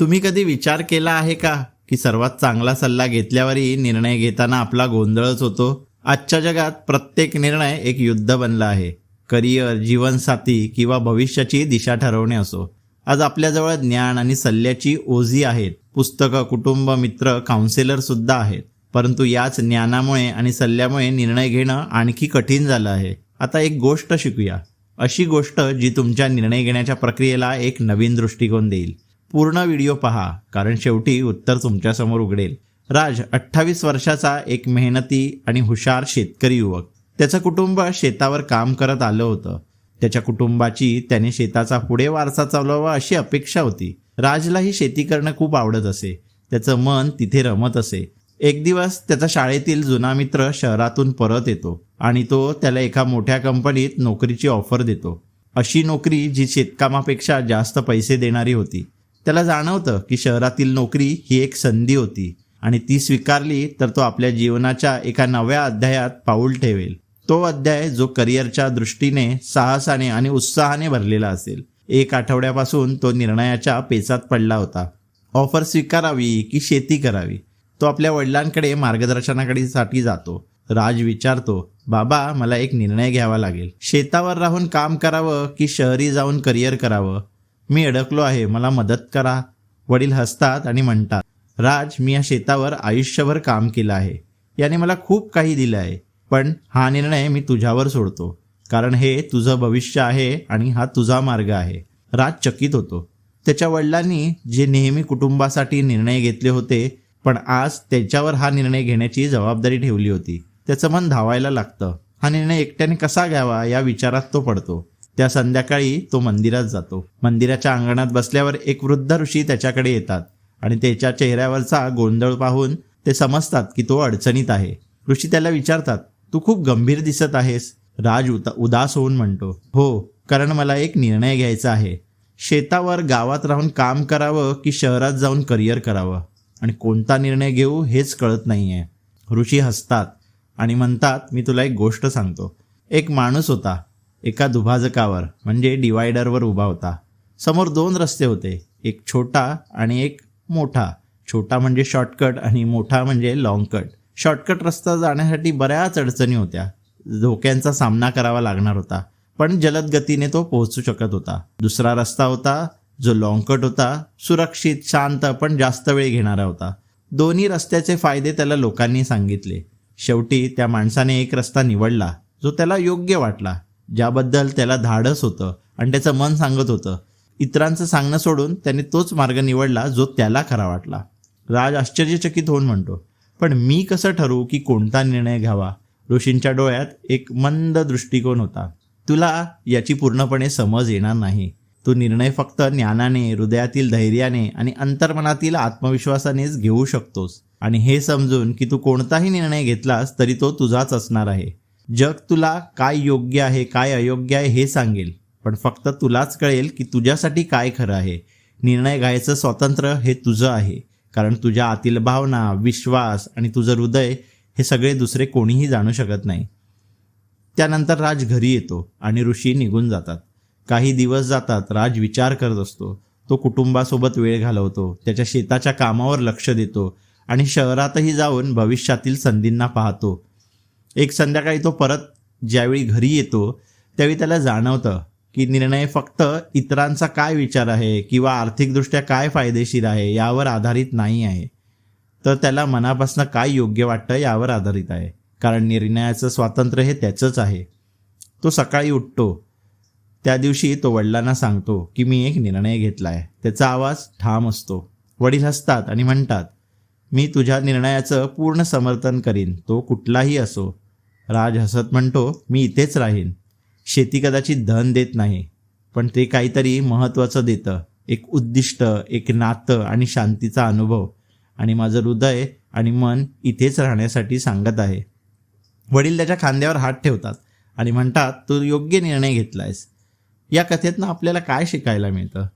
तुम्ही कधी विचार केला आहे का की सर्वात चांगला सल्ला घेतल्यावरही निर्णय घेताना आपला गोंधळच होतो? आजच्या जगात प्रत्येक निर्णय एक युद्ध बनला आहे. करिअर जीवनसाथी किंवा भविष्याची दिशा ठरवणे असो. आज आपल्याजवळ ज्ञान आणि सल्ल्याची ओझी आहेत. पुस्तकं कुटुंब मित्र काउन्सिलर सुद्धा आहेत. परंतु याच ज्ञानामुळे आणि सल्ल्यामुळे निर्णय घेणं आणखी कठीण झालं आहे. आता एक गोष्ट शिकूया. अशी गोष्ट जी तुमच्या निर्णय घेण्याच्या प्रक्रियेला एक नवीन दृष्टिकोन देईल. पूर्ण व्हिडिओ पहा कारण शेवटी उत्तर तुमच्यासमोर उघडेल. राज अठ्ठावीस वर्षाचा एक मेहनती आणि हुशार शेतकरी युवक. त्याचं कुटुंब शेतावर काम करत आलं होतं. त्याच्या कुटुंबाची त्याने शेताचा पुढे वारसा चालवावा अशी अपेक्षा होती. राजलाही शेती करणं खूप आवडत असे. त्याचं मन तिथे रमत असे. एक दिवस त्याचा शाळेतील जुना मित्र शहरातून परत येतो आणि तो त्याला एका मोठ्या कंपनीत नोकरीची ऑफर देतो. अशी नोकरी जी शेतकामापेक्षा जास्त पैसे देणारी होती. त्याला जाणवतं की शहरातील नोकरी ही एक संधी होती आणि ती स्वीकारली तर तो आपल्या जीवनाच्या एका नव्या अध्यायात पाऊल ठेवेल. तो अध्याय जो करिअरच्या दृष्टीने साहसाने आणि उत्साहाने भरलेला असेल. एक आठवड्यापासून तो निर्णयाच्या पेचात पडला होता. ऑफर स्वीकारावी की शेती करावी? तो आपल्या वडिलांकडे मार्गदर्शनाकडे जातो. राज विचारतो बाबा मला एक निर्णय घ्यावा लागेल. शेतावर राहून काम करावं की शहरी जाऊन करिअर करावं? मी अडकलो आहे मला मदत करा. वडील हसतात आणि म्हणतात राज मी या शेतावर आयुष्यभर काम केलं आहे. याने मला खूप काही दिलं आहे पण हा निर्णय मी तुझ्यावर सोडतो. कारण हे तुझं भविष्य आहे आणि हा तुझा मार्ग आहे. राज चकित होतो. त्याच्या वडिलांनी जे नेहमी कुटुंबासाठी निर्णय घेतले होते पण आज त्याच्यावर हा निर्णय घेण्याची जबाबदारी ठेवली होती. त्याचं मन धावायला लागतं. हा निर्णय एकट्याने कसा घ्यावा या विचारात तो पडतो. त्या संध्याकाळी तो मंदिरात जातो. मंदिराच्या अंगणात बसल्यावर एक वृद्ध ऋषी त्याच्याकडे येतात आणि त्याच्या चेहऱ्यावरचा गोंधळ पाहून ते समजतात की तो अडचणीत आहे. ऋषी त्याला विचारतात तू खूप गंभीर दिसत आहेस. राज उता उदास होऊन म्हणतो हो कारण मला एक निर्णय घ्यायचा आहे. शेतावर गावात राहून काम करावं की शहरात जाऊन करिअर करावं? आणि कोणता निर्णय घेऊ हेच कळत नाही आहे ऋषी हसतात आणि म्हणतात मी तुला एक गोष्ट सांगतो. एक माणूस होता. एका दुभाजकावर म्हणजे डिवायडरवर उभा होता. समोर दोन रस्ते होते एक छोटा आणि एक मोठा. छोटा म्हणजे शॉर्टकट आणि मोठा म्हणजे लॉंग कट शॉर्टकट रस्ता जाण्यासाठी बऱ्याच अडचणी होत्या. धोक्यांचा सामना करावा लागणार होता पण जलद गतीने तो पोहोचू शकत होता. दुसरा रस्ता होता जो लॉंग कट होता सुरक्षित शांत पण जास्त वेळ घेणारा होता. दोन्ही रस्त्याचे फायदे त्याला लोकांनी सांगितले. शेवटी त्या माणसाने एक रस्ता निवडला जो त्याला योग्य वाटला. ज्याबद्दल त्याला धाडस होतं आणि त्याचं मन सांगत होतं. इतरांचं सांगणं सोडून त्याने तोच मार्ग निवडला जो त्याला खरा वाटला. राज आश्चर्यचकित होऊन म्हणतो पण मी कसं ठरवू की कोणता निर्णय घ्यावा? ऋषींच्या डोळ्यात एक मंद दृष्टिकोन होता. तुला याची पूर्णपणे समज येणार नाही. तू निर्णय फक्त ज्ञानाने हृदयातील धैर्याने आणि अंतर्मनातील आत्मविश्वासानेच घेऊ शकतोस. आणि हे समजून की तू कोणताही निर्णय घेतलास तरी तो तुझाच असणार आहे. जग तुला काय योग्य आहे काय अयोग्य आहे हे सांगेल. पण फक्त तुलाच कळेल की तुझ्यासाठी काय खरं आहे. निर्णय घ्यायचं स्वातंत्र्य हे तुझं आहे. कारण तुझ्या आतील भावना विश्वास आणि तुझं हृदय हे सगळे दुसरे कोणीही जाणू शकत नाही. त्यानंतर राज घरी येतो आणि ऋषी निघून जातात. काही दिवस जातात राज विचार करत असतो. तो कुटुंबासोबत वेळ घालवतो त्याच्या शेताच्या कामावर लक्ष देतो आणि शहरातही जाऊन भविष्यातील संधींना पाहतो. एक संध्याकाळी तो परत ज्यावेळी घरी येतो त्यावेळी त्याला जाणवतं की निर्णय फक्त इतरांचा काय विचार आहे किंवा आर्थिकदृष्ट्या काय फायदेशीर आहे यावर आधारित नाही आहे. तर त्याला मनापासून काय योग्य वाटतं यावर आधारित आहे. कारण निर्णयाचं स्वातंत्र्य हे त्याचंच आहे. तो सकाळी उठतो. त्या दिवशी तो वडिलांना सांगतो की मी एक निर्णय घेतला आहे त्याचा आवाज ठाम असतो. वडील हसतात आणि म्हणतात मी तुझ्या निर्णयाचं पूर्ण समर्थन करीन. तो कुठलाही असो. राज हसत म्हणतो मी इथेच राहीन. शेती कदाचित धन देत नाही पण ते काहीतरी महत्त्वाचं देतं. एक उद्दिष्ट एक नातं आणि शांतीचा अनुभव. आणि माझं हृदय आणि मन इथेच राहण्यासाठी सांगत आहे. वडील त्याच्या खांद्यावर हात ठेवतात आणि म्हणतात तू योग्य निर्णय घेतलायस. या कथेतनं आपल्याला काय शिकायला मिळतं?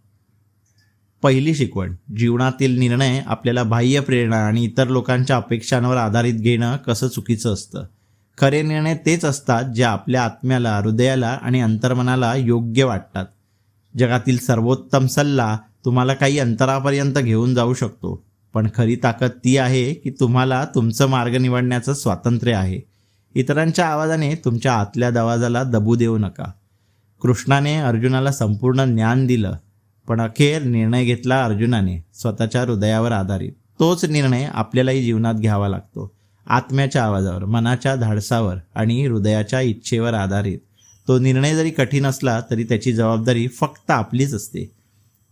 पहिली शिकवण जीवनातील निर्णय आपल्याला बाह्य प्रेरणा आणि इतर लोकांच्या अपेक्षांवर आधारित घेणं कसं चुकीचं असतं? खरे निर्णय तेच असतात जे आपल्या आत्म्याला हृदयाला आणि अंतर्मनाला योग्य वाटतात. जगातील सर्वोत्तम सल्ला तुम्हाला काही अंतरापर्यंत घेऊन जाऊ शकतो. पण खरी ताकद ती आहे की तुम्हाला तुमचं मार्ग निवडण्याचं स्वातंत्र्य आहे. इतरांच्या आवाजाने तुमच्या आतल्या दवाजाला दबू देऊ नका. कृष्णाने अर्जुनाला संपूर्ण ज्ञान दिलं पण अखेर निर्णय घेतला अर्जुनाने स्वतःच्या हृदयावर आधारित. तोच निर्णय आपल्यालाही जीवनात घ्यावा लागतो. आत्म्याच्या आवाजावर मनाच्या धाडसावर आणि हृदयाच्या इच्छेवर आधारित. तो निर्णय जरी कठीण असला तरी त्याची जबाबदारी फक्त आपलीच असते.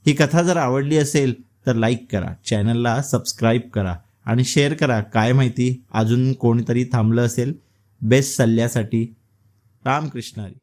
ही कथा जर आवडली असेल तर लाईक करा चॅनलला सबस्क्राईब करा आणि शेअर करा. काय माहिती अजून कोणीतरी थांबलं असेल? बेस्ट सल्ल्यासाठी रामकृष्णारी